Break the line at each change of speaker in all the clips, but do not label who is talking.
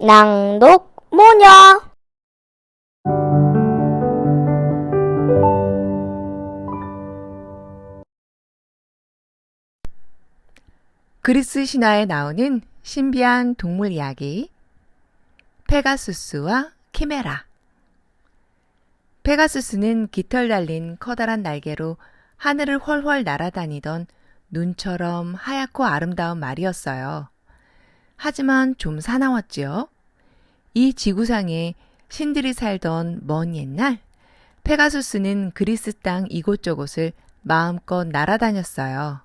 낭독 모녀
그리스 신화에 나오는 신비한 동물 이야기 페가수스와 키메라 페가수스는 깃털 달린 커다란 날개로 하늘을 훨훨 날아다니던 눈처럼 하얗고 아름다운 말이었어요. 하지만 좀 사나웠지요. 이 지구상에 신들이 살던 먼 옛날 페가수스는 그리스 땅 이곳저곳을 마음껏 날아다녔어요.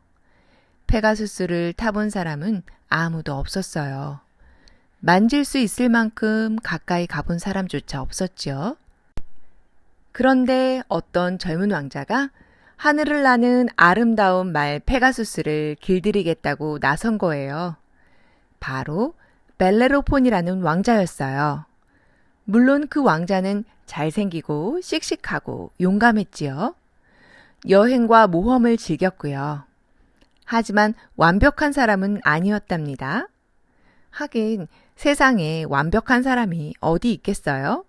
페가수스를 타본 사람은 아무도 없었어요. 만질 수 있을 만큼 가까이 가본 사람조차 없었지요. 그런데 어떤 젊은 왕자가 하늘을 나는 아름다운 말 페가수스를 길들이겠다고 나선 거예요. 바로 벨레로폰이라는 왕자였어요. 물론 그 왕자는 잘생기고 씩씩하고 용감했지요. 여행과 모험을 즐겼고요. 하지만 완벽한 사람은 아니었답니다. 하긴 세상에 완벽한 사람이 어디 있겠어요?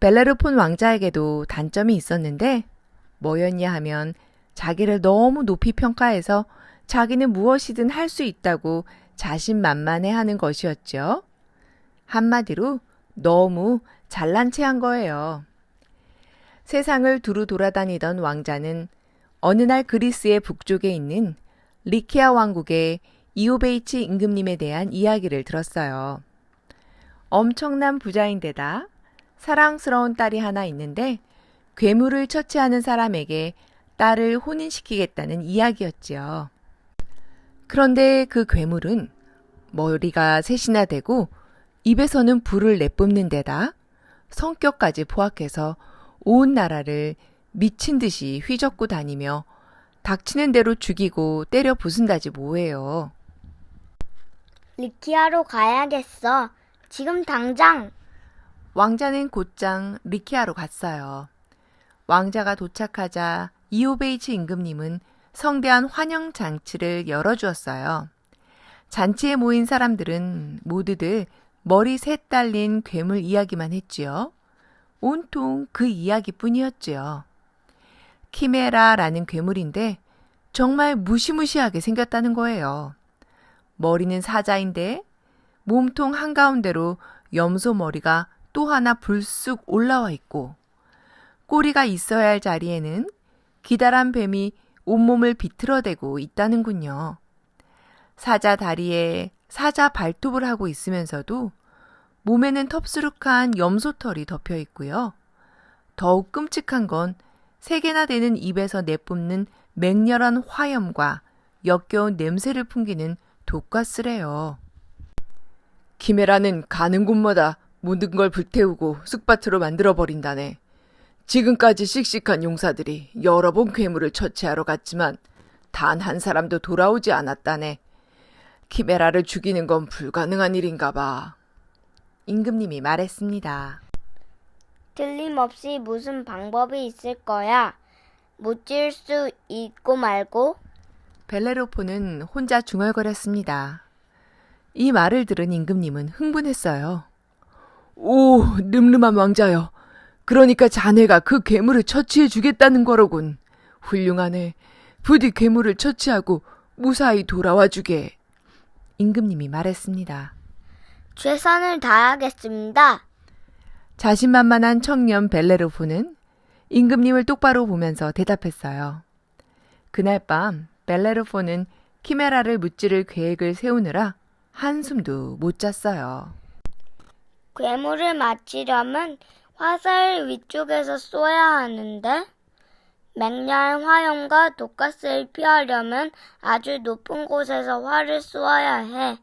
벨레르폰 왕자에게도 단점이 있었는데 뭐였냐 하면 자기를 너무 높이 평가해서 자기는 무엇이든 할 수 있다고 자신만만해 하는 것이었죠. 한마디로 너무 잘난 체 한 거예요. 세상을 두루 돌아다니던 왕자는 어느 날 그리스의 북쪽에 있는 리키아 왕국의 이오베이치 임금님에 대한 이야기를 들었어요. 엄청난 부자인데다 사랑스러운 딸이 하나 있는데 괴물을 처치하는 사람에게 딸을 혼인시키겠다는 이야기였지요. 그런데 그 괴물은 머리가 셋이나 되고 입에서는 불을 내뿜는 데다 성격까지 포악해서 온 나라를 미친 듯이 휘젓고 다니며 닥치는 대로 죽이고 때려 부순다지 뭐예요.
리키아로 가야겠어. 지금 당장.
왕자는 곧장 리키아로 갔어요. 왕자가 도착하자 이오베이츠 임금님은 성대한 환영 잔치를 열어주었어요. 잔치에 모인 사람들은 모두들 머리 셋 달린 괴물 이야기만 했지요. 온통 그 이야기뿐이었지요. 키메라라는 괴물인데 정말 무시무시하게 생겼다는 거예요. 머리는 사자인데 몸통 한가운데로 염소 머리가 또 하나 불쑥 올라와 있고 꼬리가 있어야 할 자리에는 기다란 뱀이 온몸을 비틀어대고 있다는군요. 사자 다리에 사자 발톱을 하고 있으면서도 몸에는 텁수룩한 염소털이 덮여 있고요. 더욱 끔찍한 건 세 개나 되는 입에서 내뿜는 맹렬한 화염과 역겨운 냄새를 풍기는 독가스래요. 키메라는 가는 곳마다 모든 걸 불태우고 쑥밭으로 만들어 버린다네. 지금까지 씩씩한 용사들이 여러 번 괴물을 처치하러 갔지만 단 한 사람도 돌아오지 않았다네. 키메라를 죽이는 건 불가능한 일인가 봐. 임금님이 말했습니다.
틀림없이 무슨 방법이 있을 거야. 무찔 수 있고 말고.
벨레로폰은 혼자 중얼거렸습니다. 이 말을 들은 임금님은 흥분했어요. 오, 늠름한 왕자여. 그러니까 자네가 그 괴물을 처치해 주겠다는 거로군. 훌륭하네. 부디 괴물을 처치하고 무사히 돌아와 주게. 임금님이 말했습니다.
최선을 다하겠습니다.
자신만만한 청년 벨레로폰은 임금님을 똑바로 보면서 대답했어요. 그날 밤 벨레로폰은 키메라를 무찌를 계획을 세우느라 한숨도 못 잤어요.
괴물을 맞히려면 화살을 위쪽에서 쏘야 하는데 맹렬한 화염과 독가스를 피하려면 아주 높은 곳에서 활을 쏘아야 해.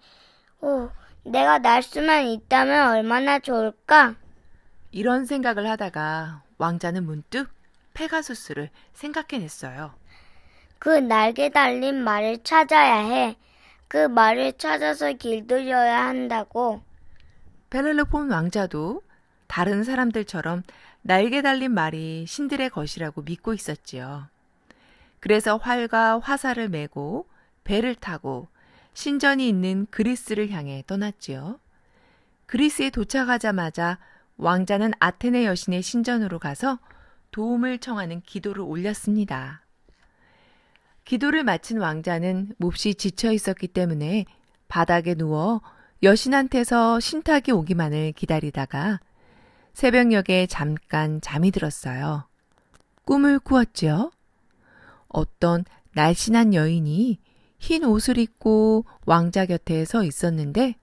오, 내가 날 수만 있다면 얼마나 좋을까?
이런 생각을 하다가 왕자는 문득 페가수스를 생각해냈어요.
그 날개 달린 말을 찾아야 해. 그 말을 찾아서 길들여야 한다고.
벨레로폰 왕자도 다른 사람들처럼 날개 달린 말이 신들의 것이라고 믿고 있었지요. 그래서 활과 화살을 메고 배를 타고 신전이 있는 그리스를 향해 떠났지요. 그리스에 도착하자마자 왕자는 아테네 여신의 신전으로 가서 도움을 청하는 기도를 올렸습니다. 기도를 마친 왕자는 몹시 지쳐 있었기 때문에 바닥에 누워 여신한테서 신탁이 오기만을 기다리다가 새벽녘에 잠깐 잠이 들었어요. 꿈을 꾸었지요. 어떤 날씬한 여인이 흰 옷을 입고 왕자 곁에 서 있었는데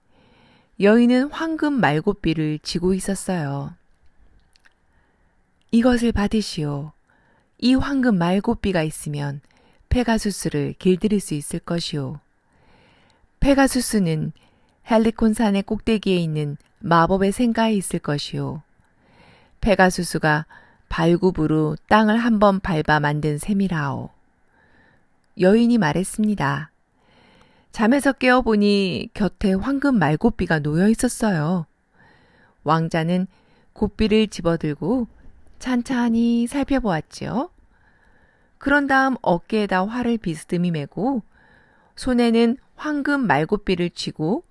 여인은 황금 말고삐를 쥐고 있었어요. 이것을 받으시오. 이 황금 말고삐가 있으면 페가수스를 길들일 수 있을 것이오. 페가수스는 헬리콘 산의 꼭대기에 있는 마법의 생가에 있을 것이오. 페가수스가 발굽으로 땅을 한 번 밟아 만든 셈이라오. 여인이 말했습니다. 잠에서 깨어보니 곁에 황금 말고삐가 놓여 있었어요. 왕자는 고삐를 집어들고 찬찬히 살펴보았지요. 그런 다음 어깨에다 활을 비스듬히 메고 손에는 황금 말고삐를 쥐고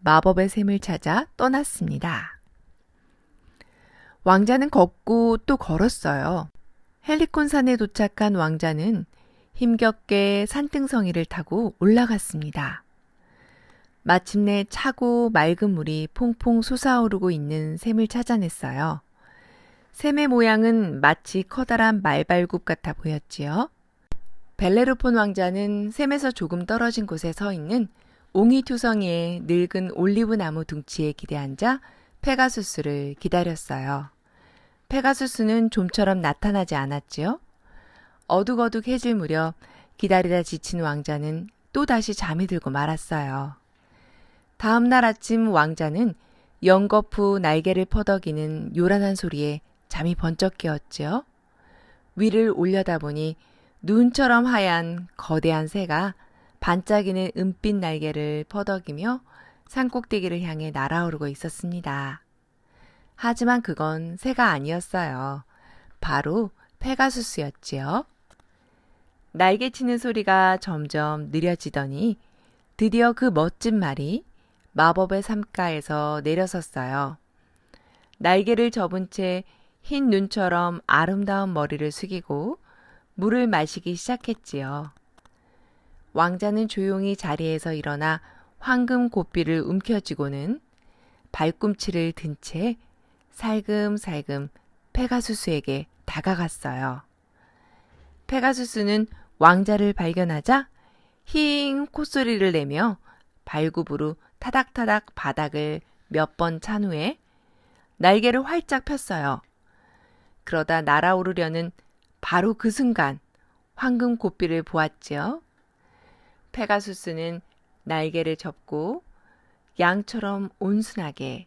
마법의 샘을 찾아 떠났습니다. 왕자는 걷고 또 걸었어요. 헬리콘 산에 도착한 왕자는 힘겹게 산등성이를 타고 올라갔습니다. 마침내 차고 맑은 물이 퐁퐁 솟아오르고 있는 샘을 찾아냈어요. 샘의 모양은 마치 커다란 말발굽 같아 보였지요. 벨레르폰 왕자는 샘에서 조금 떨어진 곳에 서 있는 옹이투성이의 늙은 올리브 나무 둥치에 기대앉아 페가수스를 기다렸어요. 페가수스는 좀처럼 나타나지 않았지요. 어둑어둑해질 무렵 기다리다 지친 왕자는 또다시 잠이 들고 말았어요. 다음 날 아침 왕자는 연거푸 날개를 퍼덕이는 요란한 소리에 잠이 번쩍 깨었지요. 위를 올려다보니 눈처럼 하얀 거대한 새가 반짝이는 은빛 날개를 퍼덕이며 산꼭대기를 향해 날아오르고 있었습니다. 하지만 그건 새가 아니었어요. 바로 페가수스였지요. 날개치는 소리가 점점 느려지더니 드디어 그 멋진 말이 마법의 삼가에서 내려섰어요. 날개를 접은 채 흰 눈처럼 아름다운 머리를 숙이고 물을 마시기 시작했지요. 왕자는 조용히 자리에서 일어나 황금 고삐를 움켜쥐고는 발꿈치를 든 채 살금살금 페가수스에게 다가갔어요. 페가수스는 왕자를 발견하자 힝 콧소리를 내며 발굽으로 타닥타닥 바닥을 몇 번 찬 후에 날개를 활짝 폈어요. 그러다 날아오르려는 바로 그 순간 황금 고삐를 보았지요. 페가수스는 날개를 접고 양처럼 온순하게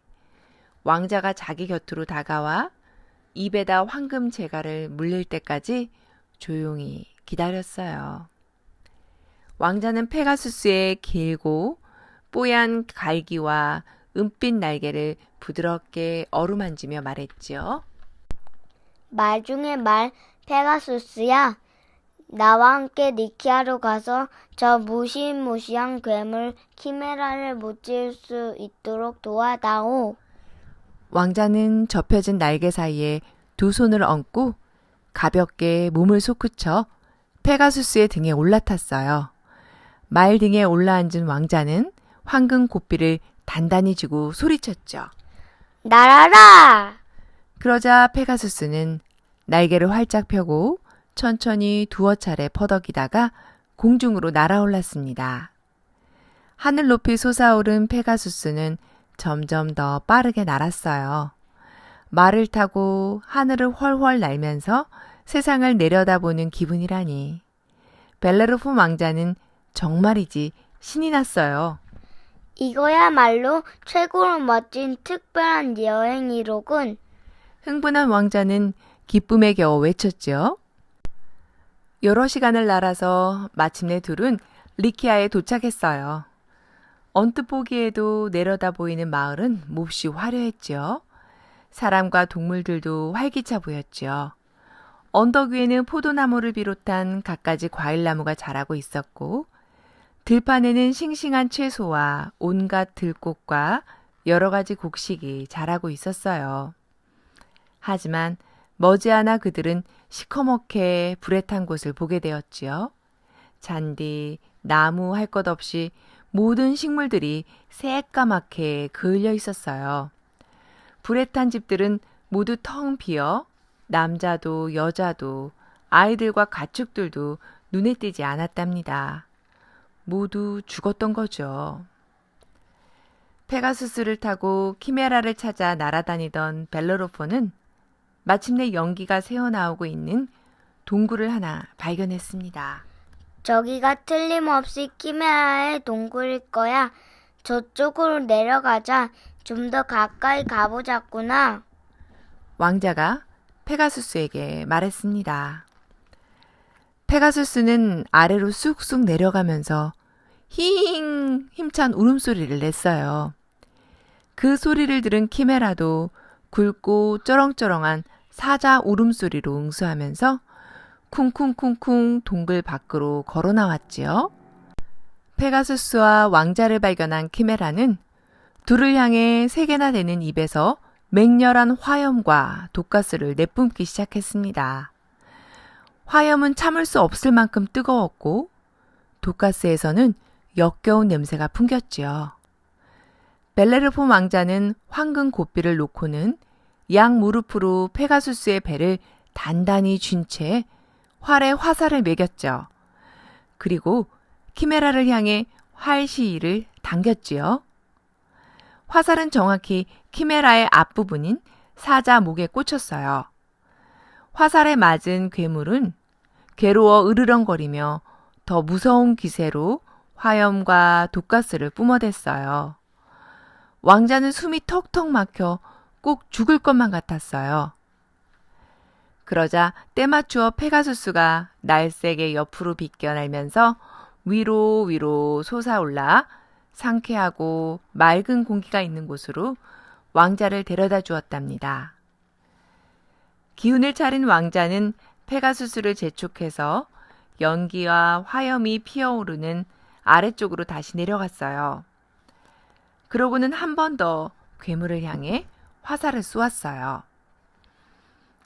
왕자가 자기 곁으로 다가와 입에다 황금 재갈을 물릴 때까지 조용히 기다렸어요. 왕자는 페가수스의 길고 뽀얀 갈기와 은빛 날개를 부드럽게 어루만지며 말했지요.
말 중에 말 페가수스야. 나와 함께 니키아로 가서 저 무시무시한 괴물 키메라를 무찌를 수 있도록 도와다오.
왕자는 접혀진 날개 사이에 두 손을 얹고 가볍게 몸을 솟구쳐 페가수스의 등에 올라탔어요. 말 등에 올라앉은 왕자는 황금 고삐를 단단히 쥐고 소리쳤죠.
날아라!
그러자 페가수스는 날개를 활짝 펴고 천천히 두어 차례 퍼덕이다가 공중으로 날아올랐습니다. 하늘 높이 솟아오른 페가수스는 점점 더 빠르게 날았어요. 말을 타고 하늘을 훨훨 날면서 세상을 내려다보는 기분이라니. 벨레르폰 왕자는 정말이지 신이 났어요.
이거야말로 최고로 멋진 특별한 여행이로군.
흥분한 왕자는 기쁨에 겨워 외쳤죠. 여러 시간을 날아서 마침내 둘은 리키아에 도착했어요. 언뜻 보기에도 내려다 보이는 마을은 몹시 화려했죠. 사람과 동물들도 활기차 보였죠. 언덕 위에는 포도나무를 비롯한 갖가지 과일나무가 자라고 있었고, 들판에는 싱싱한 채소와 온갖 들꽃과 여러 가지 곡식이 자라고 있었어요. 하지만 머지않아 그들은 시커멓게 불에 탄 곳을 보게 되었지요. 잔디, 나무 할 것 없이 모든 식물들이 새까맣게 그을려 있었어요. 불에 탄 집들은 모두 텅 비어 남자도 여자도 아이들과 가축들도 눈에 띄지 않았답니다. 모두 죽었던 거죠. 페가수스를 타고 키메라를 찾아 날아다니던 벨로로포는 마침내 연기가 새어나오고 있는 동굴을 하나 발견했습니다.
저기가 틀림없이 키메라의 동굴일 거야. 저쪽으로 내려가자. 좀 더 가까이 가보자꾸나.
왕자가 페가수스에게 말했습니다. 페가수스는 아래로 쑥쑥 내려가면서 힝 힘찬 울음소리를 냈어요. 그 소리를 들은 키메라도 굵고 쩌렁쩌렁한 사자 울음소리로 응수하면서 쿵쿵쿵쿵 동굴 밖으로 걸어 나왔지요. 페가수스와 왕자를 발견한 키메라는 둘을 향해 세 개나 되는 입에서 맹렬한 화염과 독가스를 내뿜기 시작했습니다. 화염은 참을 수 없을 만큼 뜨거웠고 독가스에서는 역겨운 냄새가 풍겼지요. 벨레르폼 왕자는 황금 고삐를 놓고는 양 무릎으로 페가수스의 배를 단단히 쥔 채 활에 화살을 매겼죠. 그리고 키메라를 향해 활 시위를 당겼지요. 화살은 정확히 키메라의 앞부분인 사자 목에 꽂혔어요. 화살에 맞은 괴물은 괴로워 으르렁거리며 더 무서운 기세로 화염과 독가스를 뿜어댔어요. 왕자는 숨이 턱턱 막혀 꼭 죽을 것만 같았어요. 그러자 때맞추어 페가수스가 날쌔게 옆으로 비껴날면서 위로 위로 솟아올라 상쾌하고 맑은 공기가 있는 곳으로 왕자를 데려다 주었답니다. 기운을 차린 왕자는 페가수스를 재촉해서 연기와 화염이 피어오르는 아래쪽으로 다시 내려갔어요. 그러고는 한 번 더 괴물을 향해 화살을 쏘았어요.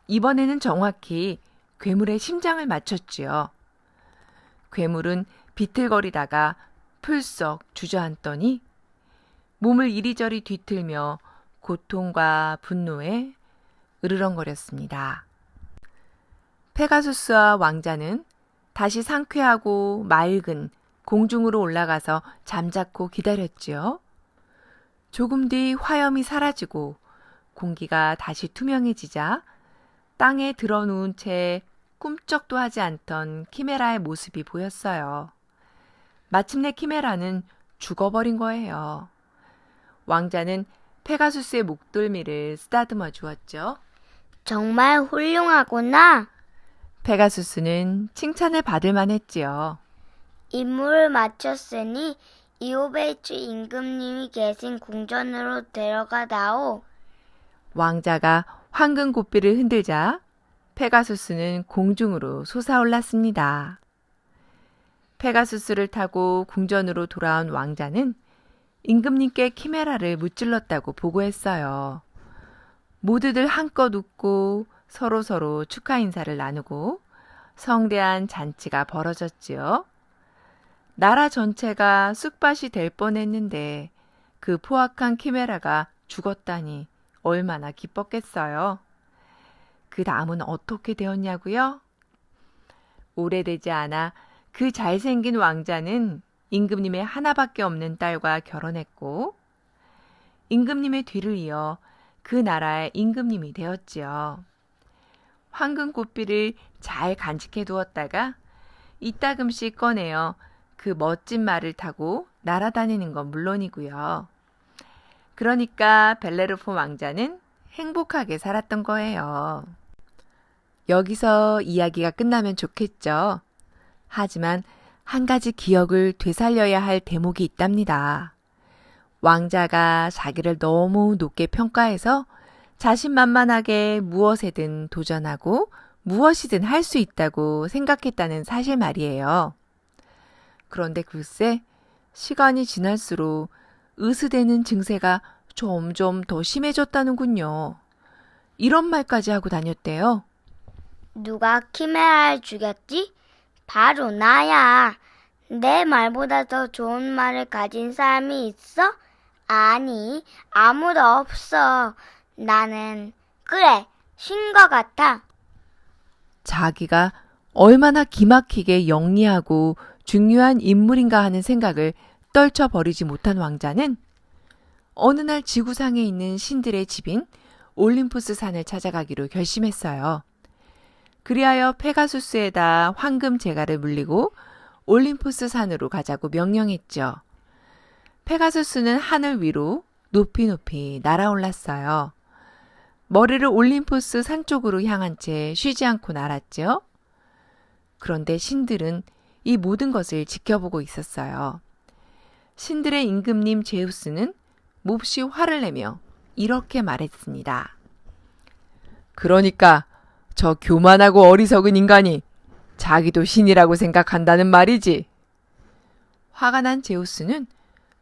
이번에는 정확히 괴물의 심장을 맞췄지요. 괴물은 비틀거리다가 풀썩 주저앉더니 몸을 이리저리 뒤틀며 고통과 분노에 으르렁거렸습니다. 페가수스와 왕자는 다시 상쾌하고 맑은 공중으로 올라가서 잠자코 기다렸지요. 조금 뒤 화염이 사라지고 공기가 다시 투명해지자 땅에 드러누운 채 꿈쩍도 하지 않던 키메라의 모습이 보였어요. 마침내 키메라는 죽어버린 거예요. 왕자는 페가수스의 목덜미를 쓰다듬어 주었죠.
정말 훌륭하구나.
페가수스는 칭찬을 받을 만했지요.
임무를 마쳤으니 이오베이츠 임금님이 계신 궁전으로 데려가다오.
왕자가 황금 고삐를 흔들자 페가수스는 공중으로 솟아올랐습니다. 페가수스를 타고 궁전으로 돌아온 왕자는 임금님께 키메라를 무찔렀다고 보고했어요. 모두들 한껏 웃고 서로서로 축하 인사를 나누고 성대한 잔치가 벌어졌지요. 나라 전체가 쑥밭이 될 뻔했는데 그 포악한 키메라가 죽었다니 얼마나 기뻤겠어요. 그 다음은 어떻게 되었냐고요? 오래되지 않아 그 잘생긴 왕자는 임금님의 하나밖에 없는 딸과 결혼했고 임금님의 뒤를 이어 그 나라의 임금님이 되었지요. 황금 고삐를 잘 간직해 두었다가 이따금씩 꺼내어 그 멋진 말을 타고 날아다니는 건 물론이고요. 그러니까 벨레르폼 왕자는 행복하게 살았던 거예요. 여기서 이야기가 끝나면 좋겠죠. 하지만 한 가지 기억을 되살려야 할 대목이 있답니다. 왕자가 자기를 너무 높게 평가해서 자신만만하게 무엇에든 도전하고 무엇이든 할 수 있다고 생각했다는 사실 말이에요. 그런데 글쎄, 시간이 지날수록 으스대는 증세가 점점 더 심해졌다는군요. 이런 말까지 하고 다녔대요.
누가 키메라를 죽였지? 바로 나야. 내 말보다 더 좋은 말을 가진 사람이 있어? 아니, 아무도 없어. 나는, 그래, 신것 같아.
자기가 얼마나 기막히게 영리하고 중요한 인물인가 하는 생각을 떨쳐버리지 못한 왕자는 어느 날 지구상에 있는 신들의 집인 올림푸스 산을 찾아가기로 결심했어요. 그리하여 페가수스에다 황금 제가를 물리고 올림푸스 산으로 가자고 명령했죠. 페가수스는 하늘 위로 높이 높이 날아올랐어요. 머리를 올림푸스 산 쪽으로 향한 채 쉬지 않고 날았죠. 그런데 신들은 이 모든 것을 지켜보고 있었어요. 신들의 임금님 제우스는 몹시 화를 내며 이렇게 말했습니다. 그러니까 저 교만하고 어리석은 인간이 자기도 신이라고 생각한다는 말이지. 화가 난 제우스는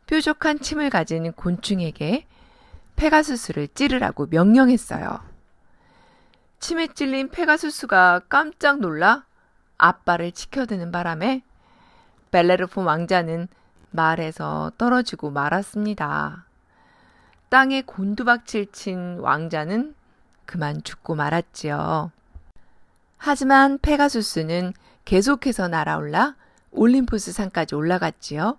뾰족한 침을 가진 곤충에게 페가수스를 찌르라고 명령했어요. 침에 찔린 페가수스가 깜짝 놀라 앞발을 치켜드는 바람에 벨레르폰 왕자는 말에서 떨어지고 말았습니다. 땅에 곤두박질 친 왕자는 그만 죽고 말았지요. 하지만 페가수스는 계속해서 날아올라 올림푸스 산까지 올라갔지요.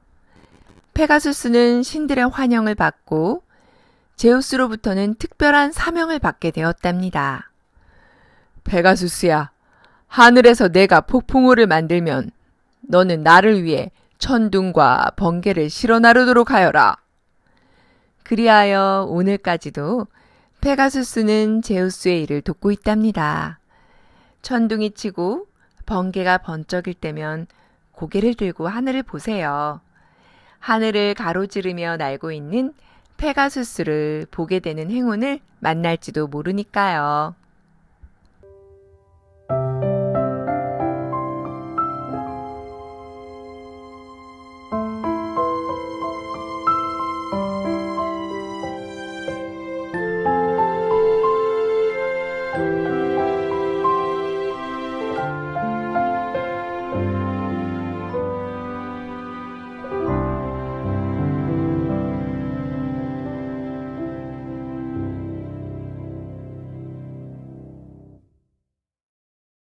페가수스는 신들의 환영을 받고 제우스로부터는 특별한 사명을 받게 되었답니다. 페가수스야, 하늘에서 내가 폭풍우를 만들면 너는 나를 위해 천둥과 번개를 실어 나르도록 하여라. 그리하여 오늘까지도 페가수스는 제우스의 일을 돕고 있답니다. 천둥이 치고 번개가 번쩍일 때면 고개를 들고 하늘을 보세요. 하늘을 가로지르며 날고 있는 페가수스를 보게 되는 행운을 만날지도 모르니까요.